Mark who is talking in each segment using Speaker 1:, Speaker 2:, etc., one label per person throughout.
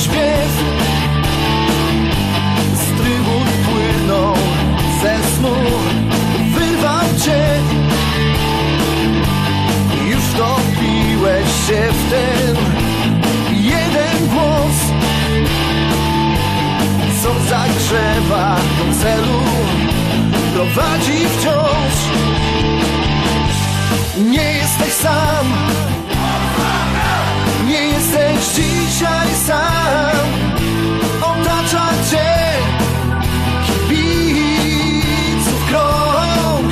Speaker 1: śpiew. Z trybun płynął ze snu, wyrwał cię. Już topiłeś się w ten jeden głos. Co zagrzewa do celu, prowadzi wciąż. Nie jesteś sam dzisiaj sam Otacza cię Kibiców krąg.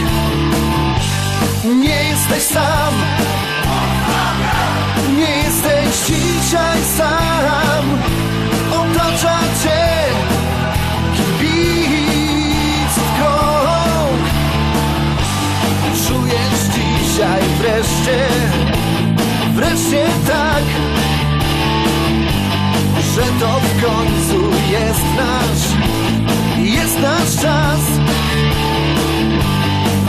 Speaker 1: Nie jesteś sam. Nie jesteś dzisiaj sam że to w końcu jest nasz, jest nasz czas.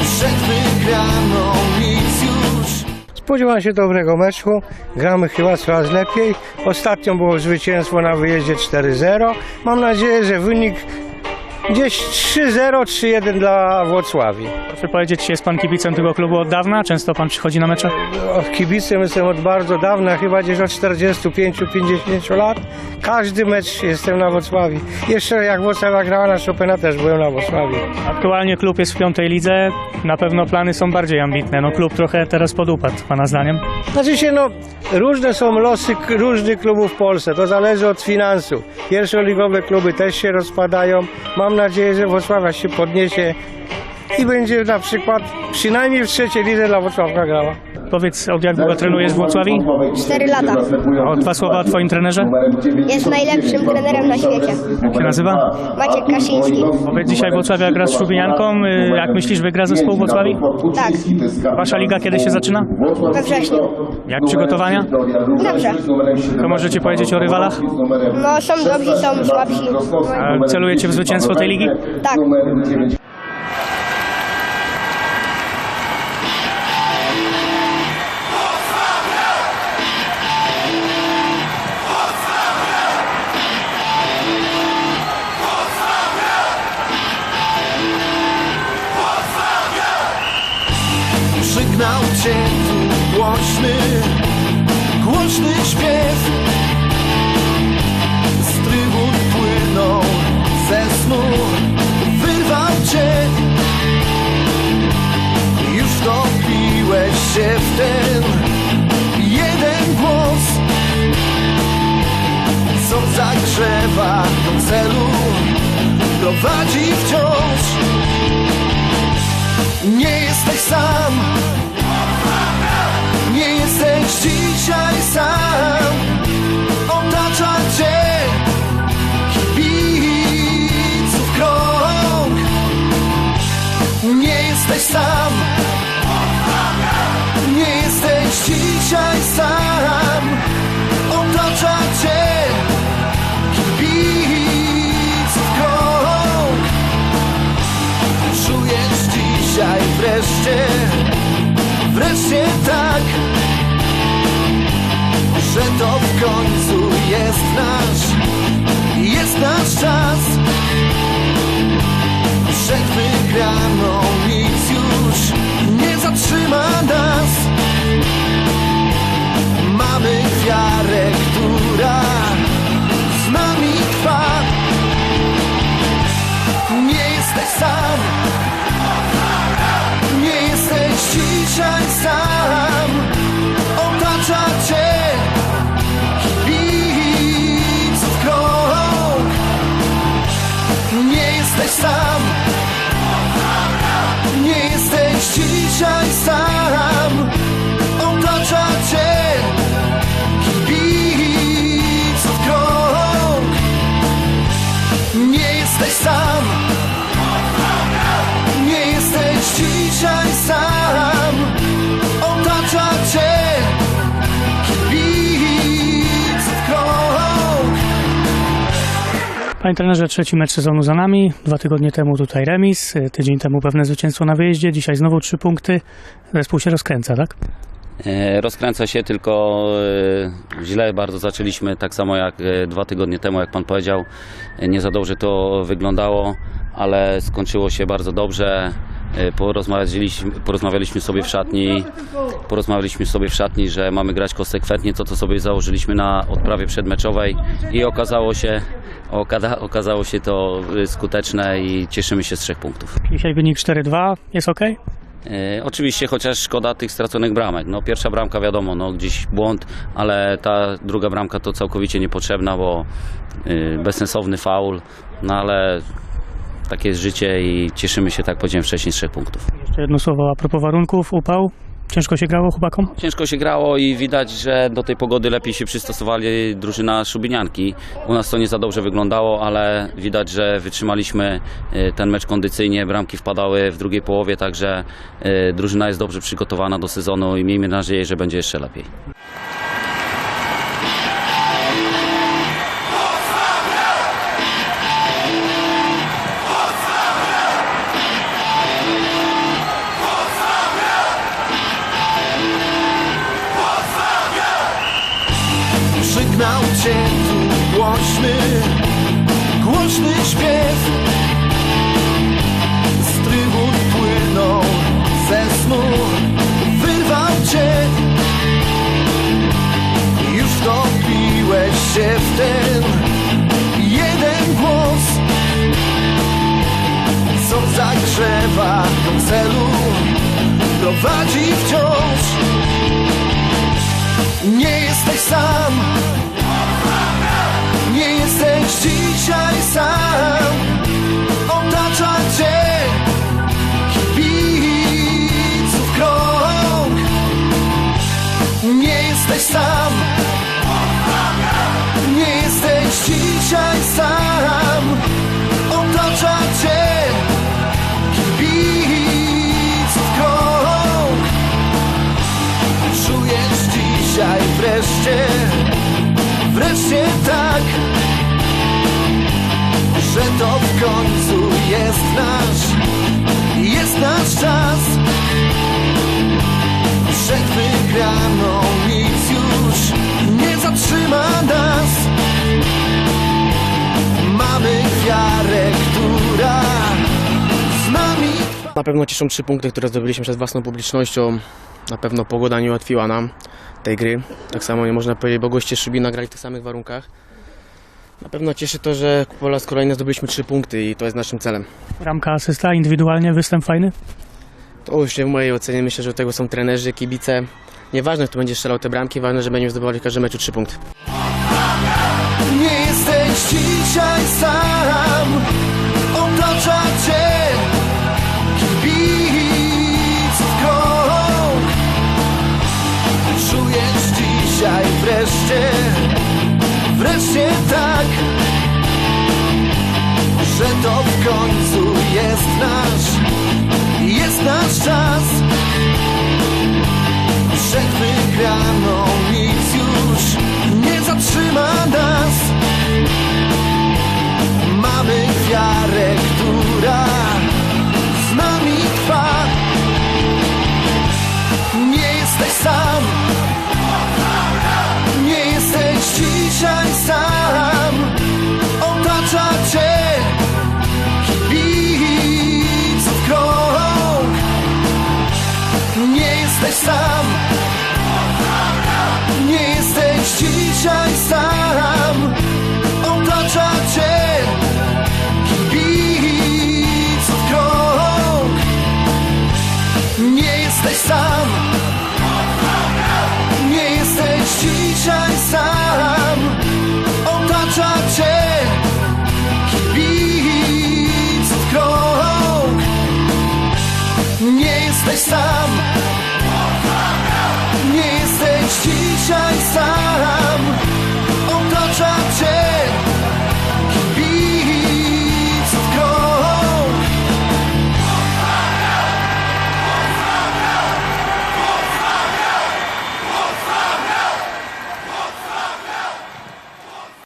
Speaker 1: Przed wygraną nic już
Speaker 2: Spodziewam się dobrego meczu. Gramy chyba coraz lepiej. Ostatnio było zwycięstwo na wyjeździe 4-0. Mam nadzieję, że wynik gdzieś 3-0, 3-1 dla Włocławii.
Speaker 3: Proszę powiedzieć, czy jest pan kibicem tego klubu od dawna? Często pan przychodzi na mecze?
Speaker 2: O, Kibicem jestem od bardzo dawna, chyba gdzieś od 45-50 lat. Każdy mecz jestem na Włocławii. Jeszcze jak Włocławia grała na Chopina też byłem na Włocławii.
Speaker 3: Aktualnie klub jest w piątej lidze. Na pewno plany są bardziej ambitne. No klub trochę teraz podupadł, pana zdaniem.
Speaker 2: Znaczy się, no, różne są losy k- różnych klubów w Polsce. To zależy od finansów. Pierwszoligowe kluby też się rozpadają. Mam nadzieję, że Wrocławia się podniesie i będzie na przykład przynajmniej w trzeciej lidze dla Wrocławka grała.
Speaker 3: Powiedz, od jak długo trenujesz w Włocławii?
Speaker 4: 4 lata.
Speaker 3: O, dwa słowa o twoim trenerze.
Speaker 4: Jest najlepszym trenerem na świecie.
Speaker 3: Jak się nazywa?
Speaker 4: Maciek Kasiński.
Speaker 3: Powiedz, dzisiaj Włocławia gra z Szubinianką. Y, Jak myślisz, wygra zespół Włocławii?
Speaker 4: Tak,
Speaker 3: Wasza liga kiedy się zaczyna?
Speaker 4: we wrześniu.
Speaker 3: Jak przygotowania?
Speaker 4: Dobrze.
Speaker 3: To możecie powiedzieć o rywalach?
Speaker 4: No są dobrzy, są słabsi.
Speaker 3: A Celujecie w zwycięstwo tej ligi?
Speaker 4: Tak.
Speaker 1: Przygnał cię. Głośny, głośny śpiew. Z trybun płynął ze snu, wyrwał cię. Już topiłeś się w ten jeden głos. Co zagrzewa do celu, prowadzi wciąż. Nie jesteś sam wreszcie, wreszcie tak, że to w końcu jest nasz, jest nasz czas. Przed wygraną
Speaker 3: Panie trenerze, trzeci mecz sezonu za nami. Dwa tygodnie temu tutaj remis, tydzień temu pewne zwycięstwo na wyjeździe, dzisiaj znowu trzy punkty. Zespół się rozkręca, tak?
Speaker 5: E, Rozkręca się, tylko e, źle bardzo zaczęliśmy, tak samo jak e, dwa tygodnie temu, jak Pan powiedział. Nie za dobrze to wyglądało, ale skończyło się bardzo dobrze. E, Porozmawialiśmy, porozmawialiśmy sobie w szatni, porozmawialiśmy sobie w szatni, że mamy grać konsekwentnie, to co sobie założyliśmy na odprawie przedmeczowej i okazało się, okada, okazało się to e, skuteczne i cieszymy się z trzech punktów.
Speaker 3: Dzisiaj wynik 4-2, jest ok?
Speaker 5: E, oczywiście, chociaż szkoda tych straconych bramek. No, pierwsza bramka wiadomo, no, gdzieś błąd, ale ta druga bramka to całkowicie niepotrzebna, bo y, bezsensowny faul, no ale takie jest życie i cieszymy się, tak powiedziałem wcześniej, z trzech punktów.
Speaker 3: Jeszcze jedno słowo a propos warunków, upał. Ciężko się grało chłopakom?
Speaker 5: Ciężko się grało i widać, że do tej pogody lepiej się przystosowali drużyna Szubinianki. U nas to nie za dobrze wyglądało, ale widać, że wytrzymaliśmy y, ten mecz kondycyjnie, bramki wpadały w drugiej połowie, także y, drużyna jest dobrze przygotowana do sezonu i miejmy nadzieję, że będzie jeszcze lepiej.
Speaker 1: Przygnał cię. Tu głośny, głośny śpiew. Z trybun płynął ze snu, wyrwał cię. Już wtopiłeś się w ten wreszcie, wreszcie tak, że to w końcu jest nasz, jest nasz czas. Przed wygraną nic już nie zatrzyma nas. Mamy wiarę, która z nami
Speaker 6: Na pewno cieszą trzy punkty, które zdobyliśmy przed własną publicznością. Na pewno pogoda nie ułatwiła nam tej gry. Tak samo nie można powiedzieć, bo goście Szybina grali w tych samych warunkach. Na pewno cieszy to, że po raz kolejny zdobyliśmy trzy punkty i to jest naszym celem.
Speaker 3: Ramka, asysta, indywidualnie występ fajny?
Speaker 6: To już w mojej ocenie myślę, że do tego są trenerzy, kibice. Nieważne, kto będzie strzelał te bramki, ważne, że będziemy zdobywali w każdym meczu trzy punkty.
Speaker 1: Nie jesteś dzisiaj sam wreszcie Wreszcie tak Że to w końcu jest nasz